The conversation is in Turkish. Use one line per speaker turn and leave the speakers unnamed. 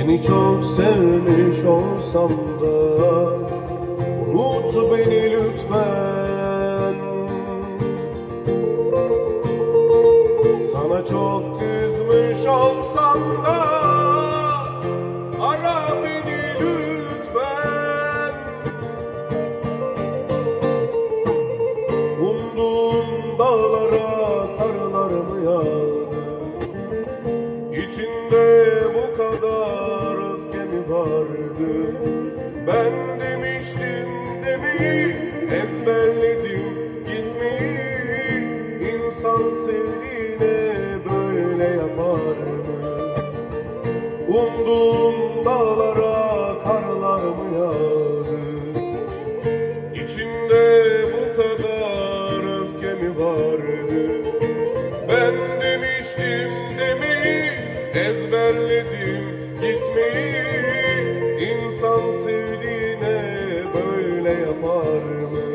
Seni çok sevmiş olsam da Unut beni lütfen. Sana çok üzmüş olsam da Ara beni lütfen. Umduğum dağlara karlar mı yağdı? İçinde bu kadar vardı. Ben demiştim demeyi ezberledim. Gitmeyi İnsan sevdiğine böyle yapar mı? Umduğum dağlara karlar mı yağdı? İçinde bu kadar öfke mi vardı? Ben demiştim demeyi ezberledim. Gitmeyi yapar mı?